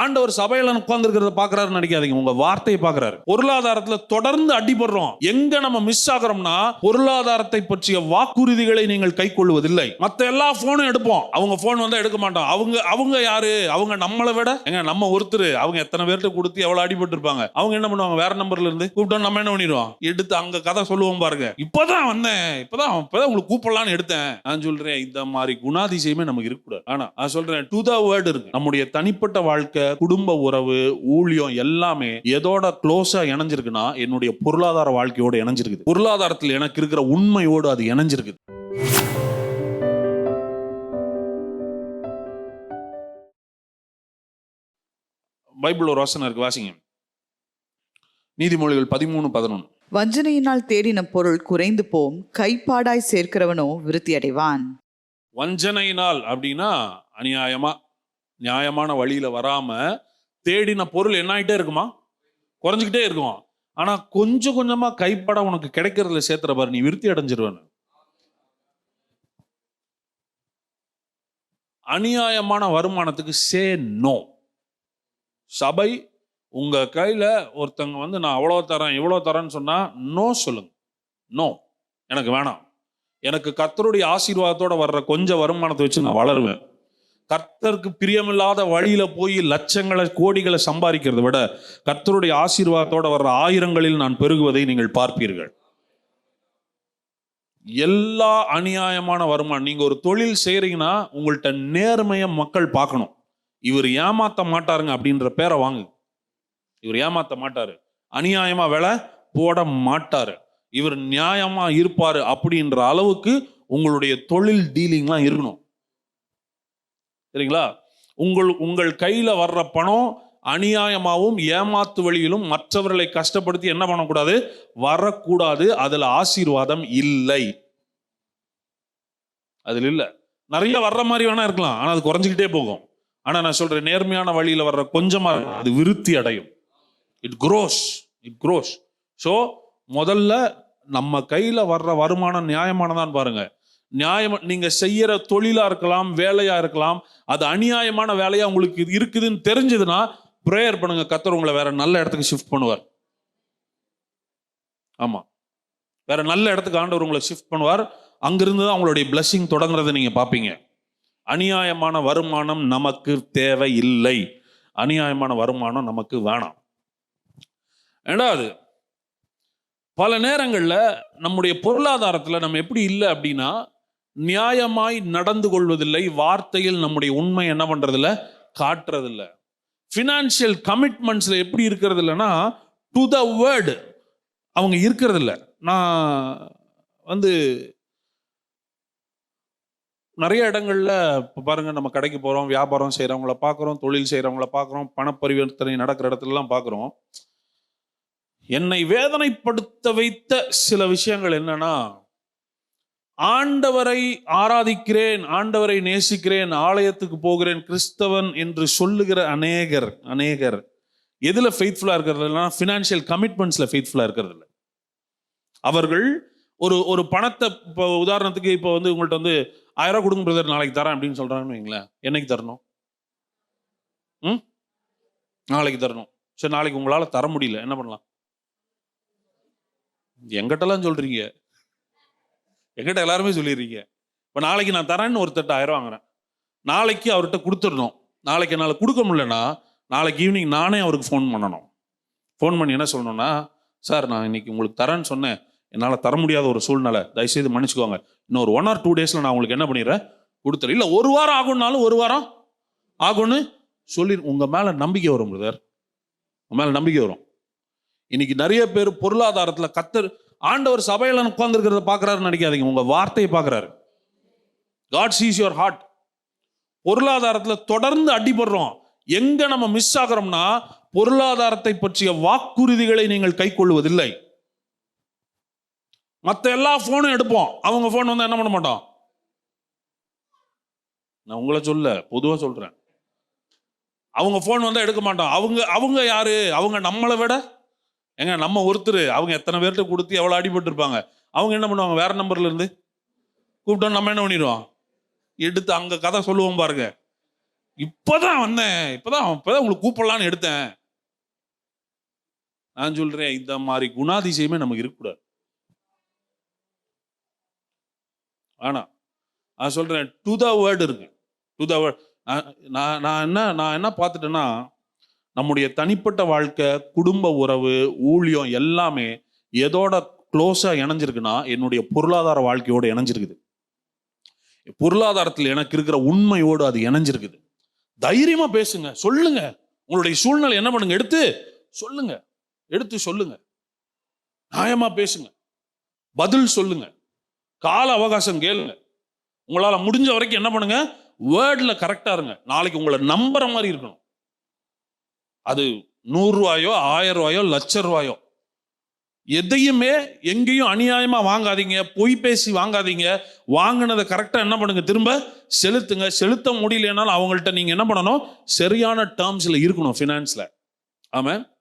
ஆண்டவர் சபையில உட்கார்ந்துருக்கிறத பாக்குறாருன்னு நினைக்காதீங்க. உங்க வார்த்தையை பாக்குறாரு பொருளாதாரத்துல தொடர்ந்து அடிபடுறோம். எங்க நம்ம மிஸ் ஆகிறோம்னா பொருளாதாரத்தை பற்றிய வாக்குறுதிகளை நீங்கள் கை கொள்வதில்லை. மத்த எல்லா போனும் எடுப்போம். அவங்க போன் வந்தா எடுக்க மாட்டோம். அவங்க அவங்க யாரு? அவங்க நம்மளை விட? எங்க நம்ம ஒருத்தர். அவங்க எத்தனை பேர்கிட்ட கொடுத்து எவ்வளவு அடிபட்டு இருப்பாங்க அவங்க என்ன பண்ணுவாங்க? வேற நம்பர்ல இருந்து கூப்பிட்டோம் நம்ம என்ன பண்ணிடுவோம்? எடுத்து அங்க கதை சொல்லுவோம் பாருங்க. இப்பதான் வந்தேன். இப்பதான் இப்பதான் உங்களுக்கு கூப்பிடலான்னு எடுத்தேன். நான் சொல்றேன் இந்த மாதிரி குணாதிசயமே நமக்கு இருக்கக்கூடாது. ஆனா நான் சொல்றேன் டு த வேர்டு இருக்கு. நம்முடைய தனிப்பட்ட வாழ்க்கை குடும்ப உறவு ஊழியம் எல்லாமே எதோட க்ளோஸா இணைஞ்சிருக்குன்னா என்னுடைய பொருளாதார வாழ்க்கையோட இணைஞ்சிருக்குது. பொருளாதாரத்தில் எனக்கு இருக்கிற உண்மையோடு அது இணைஞ்சிருக்குது. பைபிள் ஒரு வசனம் இருக்கு வாசிங்க. நீதிமொழிகள் பதிமூணு பதினொன்று. வஞ்சனையினால் தேடின பொருள் குறைந்து போம் கைப்பாடாய் சேர்க்கிறவனோ விருத்தி அடைவான் வஞ்சனையினால் அப்படின்னா அநியாயமா? நியாயமான வழியில வராம தேடின பொருள் என்ன ஆயிட்டே இருக்குமா? குறைஞ்சிக்கிட்டே இருக்கும். ஆனா கொஞ்சம் கொஞ்சமா கைப்பட உனக்கு கிடைக்கிறதுல சேர்த்துற பாரு நீ விருத்தி அடைஞ்சிருவேன்னு. அநியாயமான வருமானத்துக்கு சே நோ சபை உங்க கையில ஒருத்தங்க வந்து நான் அவ்வளோ தரேன் இவ்வளோ தரேன்னு சொன்னா நோ சொல்லுங்க. நோ எனக்கு வேணாம். எனக்கு கத்தருடைய ஆசீர்வாதத்தோட வர்ற கொஞ்சம் வருமானத்தை வச்சு நான் வளருவேன். கர்த்தருக்கு பிரியமில்லாத வழியில போய் லட்சங்களை கோடிகளை சம்பாதிக்கிறத விட கர்த்தருடைய ஆசீர்வாதத்தோட வர்ற ஆயிரங்களில் நான் பெருகுவதை நீங்கள் பார்ப்பீர்கள். எல்லா அநியாயமான வருமானம் நீங்க ஒரு தொழில் செய்கிறீங்கன்னா உங்கள்கிட்ட நேர்மையை மக்கள் பார்க்கணும். இவர் ஏமாத்த மாட்டாருங்க அப்படின்ற பேரை வாங்கு. இவர் ஏமாத்த மாட்டாரு. அநியாயமா வேலை போட மாட்டாரு. இவர் நியாயமா இருப்பாரு அப்படின்ற அளவுக்கு உங்களுடைய தொழில் டீலிங்லாம் இருக்கணும். சரிங்களா? உங்கள் உங்கள் கையில் வர்ற பணம் அநியாயமாகவும் ஏமாத்து வழியிலும் மற்றவர்களை கஷ்டப்படுத்தி என்ன பண்ணக்கூடாது? வரக்கூடாது. அதில் ஆசீர்வாதம் இல்லை. அதில் இல்லை. நிறைய வர்ற மாதிரி வேணா இருக்கலாம். ஆனால் அது குறைஞ்சிக்கிட்டே போகும். ஆனால் நான் சொல்கிறேன் நேர்மையான வழியில் வர்ற கொஞ்சமாக இருக்கும். அது விருத்தி அடையும். It grows it grows so முதல்ல நம்ம கையில் வர்ற வருமானம் நியாயமானதான் பாருங்கள் நியாயம் நீங்க செய்யற தொழிலா இருக்கலாம் வேலையா இருக்கலாம் அது அநியாயமான வேலையா உங்களுக்கு இருக்குதுன்னு தெரிஞ்சதுன்னா ப்ரேயர் பண்ணுங்க. கத்தர் உங்களை வேற நல்ல இடத்துக்கு ஷிஃப்ட் பண்ணுவார். ஆமா. வேற நல்ல இடத்துக்கு ஆண்டவர் உங்களை ஷிஃப்ட் பண்ணுவார். அங்கிருந்து தான் உங்களுடைய பிளஸ்ஸிங் தொடங்குறதை நீங்க பார்ப்பீங்க அநியாயமான வருமானம் நமக்கு தேவை இல்லை அநியாயமான வருமானம் நமக்கு வேணாம். ரெண்டாவது பல நேரங்களில் நம்முடைய பொருளாதாரத்தில் நம்ம எப்படி இல்லை அப்படின்னா நியாயமாய் நடந்து கொள்வதில்லை. வார்த்தையில் நம்முடைய உண்மை என்ன பண்ணுறதில்ல காட்டுறதில்ல. ஃபினான்ஷியல் கமிட்மெண்ட்ஸில் எப்படி இருக்கிறது இல்லைன்னா டு த வேர்டு அவங்க இருக்கிறதில்ல. நான் வந்து நிறைய இடங்கள்ல இப்போ பாருங்க நம்ம கடைக்கு போகிறோம் வியாபாரம் செய்கிறவங்கள பார்க்குறோம் தொழில் செய்கிறவங்கள பார்க்குறோம் பணப்பரிவர்த்தனை நடக்கிற இடத்துலலாம் பார்க்குறோம் என்னை வேதனைப்படுத்த வைத்த சில விஷயங்கள் என்னன்னா ஆண்டவரை ஆராதிக்கிறேன் ஆண்டவரை நேசிக்கிறேன் ஆலயத்துக்கு போகிறேன் கிறிஸ்தவன் என்று சொல்லுகிற அநேகர் அநேகர். எதில் ஃபெய்த்ஃபுல்லாக இருக்கிறது ஃபினான்ஷியல் கமிட்மெண்ட்ஸில் ஃபெய்த்ஃபுல்லாக இருக்கிறது இல்லை அவர்கள் ஒரு ஒரு பணத்தை இப்போ உதாரணத்துக்கு இப்போ வந்து உங்கள்கிட்ட வந்து ஆயிரம் கொடுங்க பிரதர் நாளைக்கு தரேன் அப்படின்னு சொல்கிறாங்கன்னு வைங்களேன். என்னைக்கு தரணும்? ம்? நாளைக்கு தரணும். சரி நாளைக்கு உங்களால் தர முடியல. என்ன பண்ணலாம்? எங்கிட்டலாம் சொல்கிறீங்க எங்கிட்ட எல்லாருமே சொல்லிடுறீங்க இப்போ நாளைக்கு நான் தரேன்னு ஒருத்தட்ட ஆயிரம் வாங்குறேன். நாளைக்கு அவர்கிட்ட கொடுத்துடணும். நாளைக்கு என்னால் கொடுக்க முடியலன்னா நாளைக்கு ஈவினிங் நானே அவருக்கு ஃபோன் பண்ணணும். ஃபோன் பண்ணி என்ன சொல்லணும்னா சார் நான் இன்னைக்கு உங்களுக்கு தரேன்னு சொன்னேன். என்னால் தர முடியாத ஒரு சூழ்நிலை. தயவுசெய்து மன்னிச்சுக்கோங்க. இன்னும் ஒரு ஒன் ஆர் டூ டேஸில் நான் உங்களுக்கு என்ன பண்ணிடுறேன்? கொடுத்துரு இல்லை ஒரு வாரம் ஆகும்னாலும் ஒரு வாரம் ஆகும்னு சொல்லி உங்கள் மேலே நம்பிக்கை வரும் பிரதர் உங்கள் மேலே நம்பிக்கை வரும். இன்னைக்கு நிறைய பேர் பொருளாதாரத்தில் கத்தர் ஆண்டவர் சபையில் உட்கார்ந்துருக்கிறத பார்க்குறாருன்னு நினைக்காதீங்க. உங்கள் வார்த்தையை பார்க்குறாரு. காட் சீஸ் யுவர் ஹார்ட் பொருளாதாரத்தில் தொடர்ந்து அடிபடுறோம். எங்கே நம்ம மிஸ் ஆகிறோம்னா பொருளாதாரத்தை பற்றிய வாக்குறுதிகளை நீங்கள் கை கொள்வதில்லை. மற்ற எல்லா ஃபோனும் எடுப்போம். அவங்க ஃபோன் வந்து என்ன பண்ண மாட்டோம்? நான் உங்களை சொல்ல பொதுவாக சொல்கிறேன் அவங்க ஃபோன் வந்தால் எடுக்க மாட்டோம். அவங்க அவங்க யாரு? அவங்க நம்மளை விட ஏங்க நம்ம ஒருத்தர் அவங்க எத்தனை பேர்கிட்ட கொடுத்து எவ்வளோ அடிபட்டுருப்பாங்க? அவங்க என்ன பண்ணுவாங்க? வேற நம்பர்ல இருந்து கூப்பிட்டோம் நம்ம என்ன பண்ணிடுவோம்? எடுத்து அங்க கதை சொல்லுவோம் பாருங்க. இப்பதான் வந்தேன். இப்பதான் இப்பதான் உங்களுக்கு கூப்பிடலான்னு எடுத்தேன். நான் சொல்றேன் இந்த மாதிரி குணாதிசயமே நமக்கு இருக்கக்கூடாது. ஆனா நான் சொல்றேன் டு த வேர்டு இருக்கு. டு த வேர்டு நான் நான் என்ன நான் என்ன பார்த்துட்டேன்னா நம்முடைய தனிப்பட்ட வாழ்க்கை குடும்ப உறவு ஊழியம் எல்லாமே எதோட க்ளோஸாக இணைஞ்சிருக்குன்னா என்னுடைய பொருளாதார வாழ்க்கையோட இணைஞ்சிருக்குது. பொருளாதாரத்தில் எனக்கு இருக்கிற உண்மையோடு அது இணைஞ்சிருக்குது. தைரியமா பேசுங்க சொல்லுங்க. உங்களுடைய சூழ்நிலை என்ன பண்ணுங்க? எடுத்து சொல்லுங்க. எடுத்து சொல்லுங்க. நியாயமா பேசுங்க. பதில் சொல்லுங்க. கால அவகாசம் கேளுங்க. உங்களால் முடிஞ்ச வரைக்கும் என்ன பண்ணுங்க? வேர்டில் கரெக்டாக இருங்க. நாளைக்கு உங்களை நம்புற மாதிரி இருக்கணும். அது நூறுரூவாயோ ஆயிரம் ரூபாயோ லட்ச ரூபாயோ. எதையுமே எங்கேயும் அநியாயமாக வாங்காதீங்க பொய் பேசி வாங்காதீங்க. வாங்கினதை கரெக்டாக என்ன பண்ணுங்க? திரும்ப செலுத்துங்க. செலுத்த முடியலனாலும் அவங்கள்ட்ட நீங்கள் என்ன பண்ணணும்? சரியான டேர்ம்ஸில் இருக்கணும் ஃபினான்ஸில் ஆமாம்